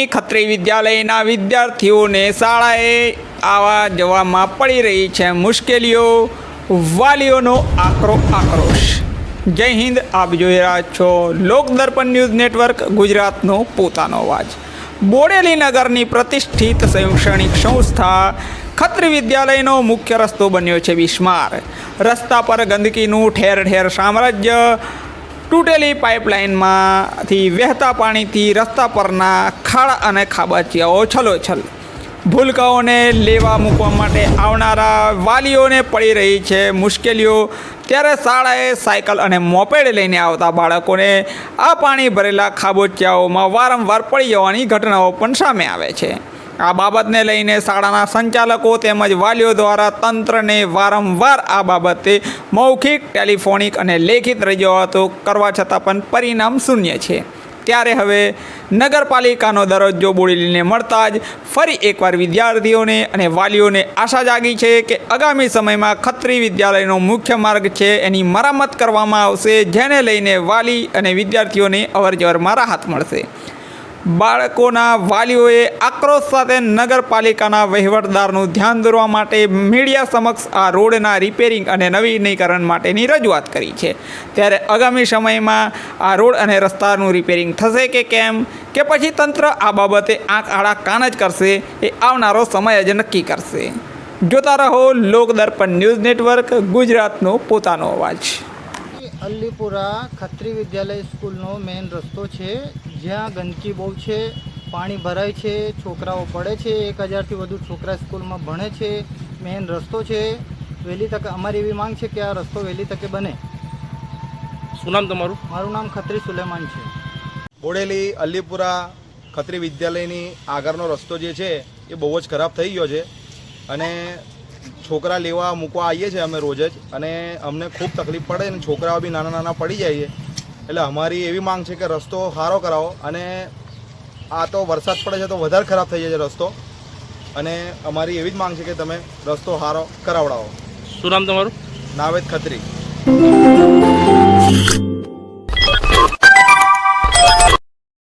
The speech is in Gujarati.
બોડેલીની ખત્રી વિદ્યાલયના વિદ્યાર્થીઓને શાળાએ આવા જવામાં પડી રહી છે મુશ્કેલીઓ, વાલીઓનો આકરો આક્રોશ. જય હિન્દ, આપ જોઈ રહ્યા છો લોકદર્પણ ન્યૂઝ નેટવર્ક, ગુજરાતનો પોતાનો અવાજ. બોડેલી નગરની પ્રતિષ્ઠિત શૈક્ષણિક સંસ્થા ખત્રી વિદ્યાલયનો મુખ્ય રસ્તો બન્યો છે બિસ્માર રસ્તા પર ગંદકીનું ઠેર ઠેર સામ્રાજ્ય તૂટેલી પાઇપલાઇનમાંથી વહેતા પાણીથી રસ્તા પરના ખાડા અને ખાબાચિયાઓ છલોછલ. ભૂલકાઓને લેવા મૂકવા માટે આવનારા વાલીઓને પડી રહી છે મુશ્કેલીઓ. ત્યારે શાળાએ સાયકલ અને મોપેડ લઈને આવતા બાળકોને આ પાણી ભરેલા ખાબોચિયાઓમાં વારંવાર પડી જવાની ઘટનાઓ પણ સામે આવે છે. આ બાબતને લઈને શાળાના સંચાલકો તેમજ વાલીઓ દ્વારા તંત્રને વારંવાર આ બાબતે મૌખિક, ટેલિફોનિક અને લેખિત રજૂઆતો કરવા છતાં પણ પરિણામ શૂન્ય છે. ત્યારે હવે નગરપાલિકાનો દરજ્જો બોડેલીને મળતા જ ફરી એકવાર વિદ્યાર્થીઓને અને વાલીઓને આશા જાગી છે કે આગામી સમયમાં ખત્રી વિદ્યાલયનો મુખ્ય માર્ગ છે એની મરામત કરવામાં આવશે, જેને લઈને વાલી અને વિદ્યાર્થીઓને અવરજવરમાં રાહત મળશે. બાળકોના વાલીઓએ આક્રોશ સાથે નગરપાલિકાના વહીવટદારનું ધ્યાન દોરવા માટે મીડિયા સમક્ષ આ રોડના રિપેરિંગ અને નવીનીકરણ માટેની રજૂઆત કરી છે. ત્યારે આગામી સમયમાં આ રોડ અને રસ્તાનું રિપેરિંગ થશે કે કેમ? કે પછી તંત્ર આ બાબતે આંખ આડા કાન જ કરશે? એ આવનારો સમય જ નક્કી કરશે. જોતા રહો લોકદર્પણ ન્યૂઝ નેટવર્ક, ગુજરાતનો પોતાનો અવાજ. અલ્લીપુરા ખત્રી વિદ્યાલય સ્કૂલનો મેઇન રસ્તો છે. જ્યાં ગંદકી બહુ છે પાણી ભરાય છે છોકરાઓ પડે છે એક હજારથી વધુ છોકરા સ્કૂલમાં ભણે છે મેઇન રસ્તો છે. વહેલી તકે અમારી એવી માંગ છે કે આ રસ્તો વહેલી તકે બને. શું નામ તમારું? મારું નામ ખત્રી સુલેમાન છે. બોડેલી અલીપુરા ખત્રી વિદ્યાલયની આગળનો રસ્તો જે છે એ બહુ જ ખરાબ થઈ ગયો છે. અને છોકરા લેવા મૂકવા આવીએ છીએ અમે રોજ જ. અને અમને ખૂબ તકલીફ પડે અને છોકરાઓ બી નાના નાના પડી જાય છે. એટલે અમારી એવી માંગ છે કે રસ્તો સારો કરાવો અને આ તો વરસાદ પડે છે તો વધારે ખરાબ થઈ જાય છે રસ્તો. અને અમારી એવી જ માંગ છે કે તમે રસ્તો સારો કરાવડાવો. શું નામ તમારું? નાવેદ ખત્રી.